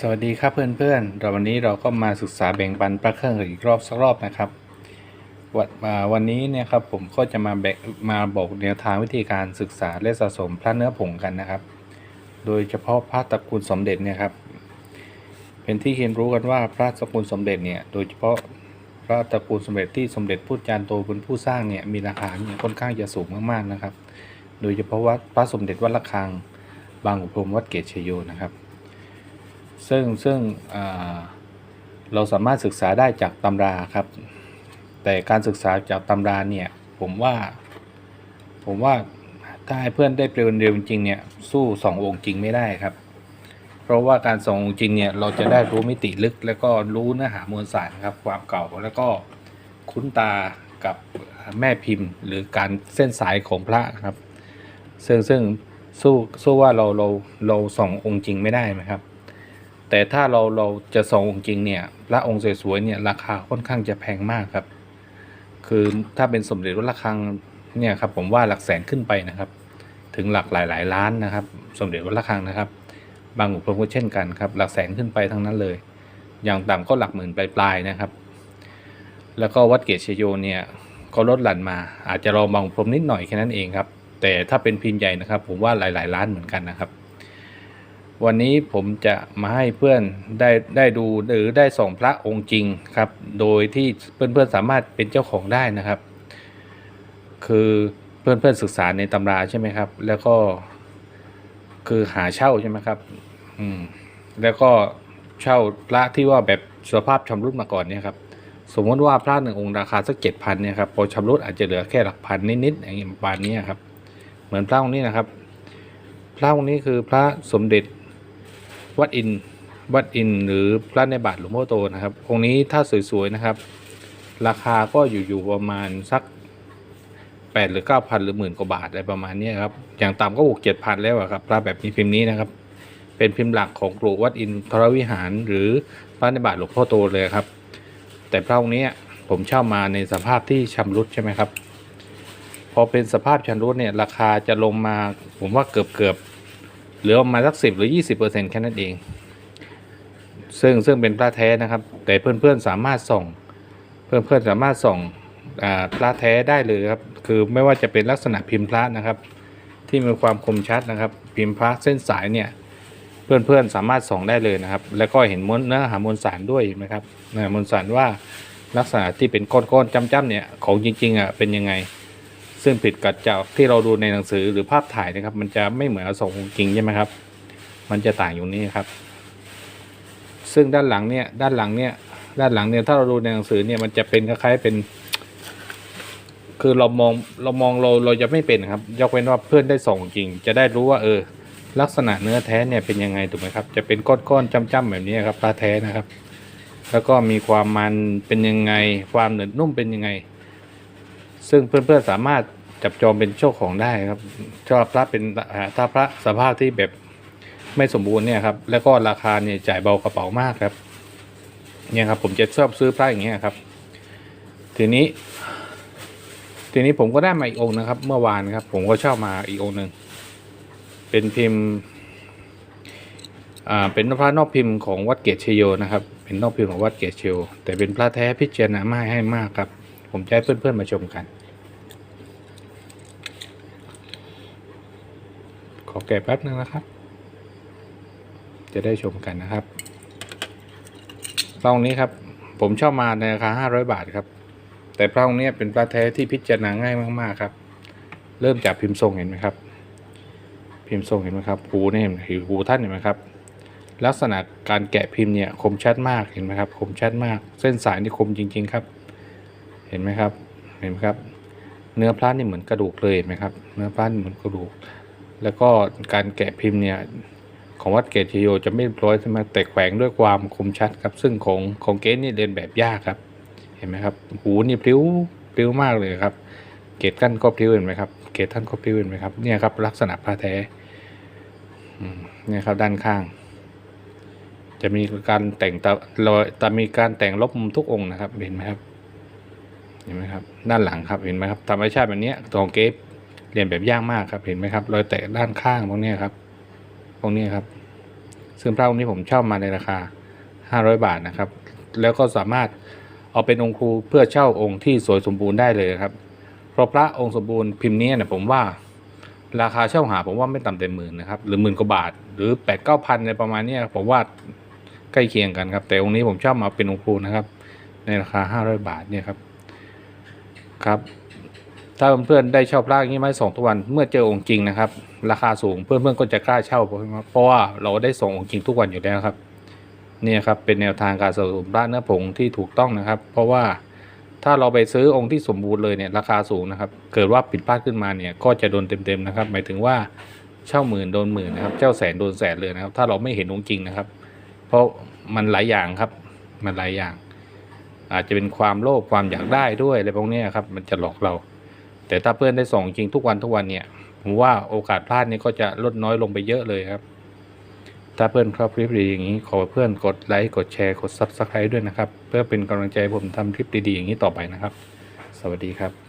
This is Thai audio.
สวัสดีครับเพื่อนๆเราวันนี้เราก็มาศึกษาแบ่งปันพระเครื่องอีกรอบสักรอบนะครับวันวันนี้เนี่ยครับผมก็จะมาแบ่งมาบอกแนวทางวิธีการศึกษาและสะสมพระเนื้อผงกันนะครับ โดยเฉพาะพระตระกูลสมเด็จเนี่ยครับ เป็นที่เห็นรู้กันว่าพระตระกูลสมเด็จเนี่ย โดยเฉพาะพระตระกูลสมเด็จที่สมเด็จพุทธจารย์โตเป็นผู้สร้างเนี่ยมีราคาเนี่ยค่อนข้างจะสูงมากๆนะครับ โดยเฉพาะวัดพระสมเด็จวัดระฆัง บางขุนพรมวัดเกตชโยนะครับ ซึ่งซึ่งเราสามารถศึกษาได้จากตำราครับ แต่การศึกษาจากตำราเนี่ยผมว่าผมว่าถ้าให้เพื่อนได้เรียนเรียนจริงเนี่ยสู้สององค์จริงไม่ได้ครับ เพราะว่าการสององค์จริงเนี่ยเราจะได้รู้มิติลึก แล้วก็รู้เนื้อหามวลสารครับความเก่าแล้วก็คุ้นตากับแม่พิมพ์หรือการเส้นสายของพระครับ ซึ่งซึ่งสู้สู้ว่าเราเราเราสององค์จริงไม่ได้นะครับ แต่ถ้าเราเราจะส่ององค์จริงเนี่ยพระองค์สวยๆเนี่ยราคาค่อนข้างจะแพงมากครับ คือถ้าเป็นสมเด็จวัดระฆังเนี่ยครับผมว่าหลักแสนขึ้นไปนะครับ ถึงหลักหลายๆล้านนะครับ สมเด็จวัดระฆังนะครับ บางอุปกรณ์ก็เช่นกันครับ หลักแสนขึ้นไปทั้งนั้นเลย อย่างต่ำก็หลักหมื่นปลายๆนะครับ แล้วก็วัดเกศชโยเนี่ยก็ลดหลั่นมา อาจจะรองบางอุปกรณ์นิดหน่อยแค่นั้นเองครับ แต่ถ้าเป็นพิมพ์ใหญ่นะครับ ผมว่าหลาย ๆ ล้านเหมือนกันนะครับ วันนี้ผมจะมาให้เพื่อนได้ได้ดูหรือได้ส่องพระองค์จริงครับ โดยที่เพื่อนๆสามารถเป็นเจ้าของได้นะครับ คือเพื่อนๆศึกษาในตำราใช่ไหมครับ แล้วก็คือหาเช่าใช่ไหมครับ อืม แล้วก็เช่าพระที่ว่าแบบสภาพชำรุดมาก่อนเนี่ยครับสมมติว่าพระหนึ่งองค์ราคาสักเจ็ดพันเนี่ยครับพอชำรุดอาจจะเหลือแค่หลักพันนิดๆอย่างเงี้ประมาณนี้ครับ เหมือนพระองค์นี้นะครับ พระองค์นี้คือพระสมเด็จ วัดอินวัดอินหรือพระในบาทหลวงพ่อโตนะครับองค์นี้ถ้าสวยๆนะครับ ราคาก็อยู่ๆประมาณสักแปดหรือเก้าพันหรือหมื่นกว่าบาทอะไรประมาณนี้ครับอย่างต่ำก็หกเจ็ดพันแล้วอะครับพระแบบนี้พิมพ์นี้นะครับ เป็นพิมพ์หลักของกรุวัดอินทรวิหารหรือพระในบาทหลวงพ่อโตเลยครับ แต่พระองค์นี้ผมเช่ามาในสภาพที่ชำรุดใช่ไหมครับ พอเป็นสภาพชำรุดเนี่ยราคาจะลงมาผมว่าเกือบเกือบ เหลือประมาณสักสิบหรือยี่สิบเปอร์เซ็นต์แค่นั้นเอง ซึ่งซึ่งเป็นพระแท้นะครับ แต่เพื่อนๆสามารถส่อง เพื่อนๆสามารถส่องอ่าพระแท้ได้เลยครับ คือไม่ว่าจะเป็นลักษณะพิมพ์พระนะครับ ที่มีความคมชัดนะครับ พิมพ์พระเส้นสายเนี่ยเพื่อนๆสามารถส่องได้เลยนะครับ แล้วก็เห็นมวลเนื้อหามวลสารด้วยนไหมครับมวลสารว่าลักษณะที่เป็นก้อนๆจ้ำๆเนี่ยของจริงๆอะเป็นยังไง ซึ่งผิดกับจากที่เราดูในหนังสือหรือภาพถ่ายนะครับ มันจะไม่เหมือนกับส่งของจริงใช่ไหมครับ มันจะต่างอยู่นี่ครับ ซึ่งด้านหลังเนี่ยด้านหลังเนี่ยด้านหลังเนี่ยถ้าเราดูในหนังสือเนี่ยมันจะเป็นคล้ายๆเป็น คือเรามองเรามองเราเราจะไม่เป็นครับ ยกเว้นว่าเพื่อนได้ส่งจริง จะได้รู้ว่า เออ ลักษณะเนื้อแท้เนี่ยเป็นยังไงถูกไหมครับ จะเป็นก้อนๆจ้ำๆแบบนี้ครับปลาแท้นะครับ แล้วก็มีความมันเป็นยังไง ความเหนืดนุ่มเป็นยังไง ซึ่งเพื่อนๆสามารถจับจองเป็นโชคของได้ครับชอบพระเป็นถ้าพระสภาพที่แบบไม่สมบูรณ์เนี่ยครับ แล้วก็ราคาเนี่ยจ่ายเบากระเป๋ามากครับ เนี่ยครับผมจะชอบซื้อพระอย่างเงี้ยครับ ทีนี้ ทีนี้ผมก็ได้มาอีกองนะครับ เมื่อวานครับ ผมก็ชอบมาอีกองหนึ่งเป็นพิมพ์ อ่า เป็นพระนอกพิมพ์ของวัดเกตชโยนะครับ เป็นนอกพิมพ์ของวัดเกตชโยแต่เป็นพระแท้พิจารณาไม่ให้มากครับ ผมจะให้เพื่อนๆมาชมกัน ขอแกะแป๊บนึงนะครับ จะได้ชมกันนะครับพระองค์นี้ครับ ผมเช่ามาในราคา500 บาทครับ แต่พระองค์นี้เป็นพระแท้ที่พิจารณาง่ายมากๆครับ เริ่มจากพิมพ์ทรงเห็นไหมครับ พิมพ์ทรงเห็นไหมครับหูนี่เห็นไหมหูท่านเห็นไหมครับลักษณะการแกะพิมพ์เนี่ยคมชัดมากเห็นไหมครับ คมชัดมาก เส้นสายนี่คมจริง ๆ ครับ เห็นไหมครับ เห็นไหมครับ เนื้อพระนี่เหมือนกระดูกเลยเห็นไหมครับ เนื้อพระนี่เหมือนกระดูก แล้วก็การแกะพิมพ์เนี่ยของวัดเกตโยจะไม่ร้อยใช่ไหมแต่แขวงด้วยความคมชัดครับ ซึ่งของของเกตนี่เรียนแบบยากครับ เห็นไหมครับ หูนี่พลิ้วพลิ้วมากเลยครับ เกตกั้นก็พลิ้วเห็นไหมครับ เกตท่านก็พลิ้วเห็นไหมครับ เนี่ยครับลักษณะพระแท้เนี่ยครับด้านข้าง จะมีการแต่งตะรอยแต่มีการแต่งลบมุมทุกองค์นะครับ เห็นไหมครับ เห็นไหมครับด้านหลังครับเห็นไหมครับธรรมชาติแบบนี้ยของเกฟเรียนแบบยากมากครับเห็นไหมครับรอยแตกด้านข้างพวกนี้ครับพวกนี้ครับ ซึ่งพระองค์นี้ผมเช่ามาในราคา 500 บาทนะครับ แล้วก็สามารถเอาเป็นองค์ครูเพื่อเช่าองค์ที่สวยสมบูรณ์ได้เลยครับ เพราะพระองค์สมบูรณ์พิมพ์นี้เนี่ยผมว่าราคาเช่าหาผมว่าไม่ต่ำแต่หมื่นนะครับหรือหมื่นกว่าบาท หรือ8ปดเก้าพันในประมาณนี้ผมว่าใกล้เคียงกันครับ แต่องค์นี้ผมเช่ามาเป็นองค์ครูนะครับ ในราคา 500 บาทเนี่ยครับ ครับ ถ้าเพื่อนๆได้เช่าพระอย่างนี้มาส่งทุกวันเมื่อเจอองค์จริงนะครับ ราคาสูงเพื่อนๆก็จะกล้าเช่าเพราะว่าเราได้ส่งองค์จริงทุกวันอยู่แล้วครับนี่ครับเป็นแนวทางการสะสมพระเนื้อผงที่ถูกต้องนะครับ เพราะว่าถ้าเราไปซื้อองค์ที่สมบูรณ์เลยเนี่ยราคาสูงนะครับ เกิดว่าผิดพลาดขึ้นมาเนี่ยก็จะโดนเต็มๆนะครับ หมายถึงว่าเช่าหมื่นโดนหมื่นนะครับ เจ้าแสนโดนแสนเลยนะครับ ถ้าเราไม่เห็นองค์จริงนะครับ เพราะมันหลายอย่างครับ มันหลายอย่าง อาจจะเป็นความโลภความอยากได้ด้วยอะไรพวกนี้ครับ มันจะหลอกเรา แต่ถ้าเพื่อนได้ส่งจริงทุกวันทุกวันเนี่ยผมว่าโอกาสพลาดนี้ก็จะลดน้อยลงไปเยอะเลยครับ ถ้าเพื่อนชอบคลิปดีอย่างนี้ขอเพื่อนกดไลค์กดแชร์กดซับสไครต์ด้วยนะครับ เพื่อเป็นกำลังใจผมทำคลิปดีๆอย่างนี้ต่อไปนะครับ สวัสดีครับ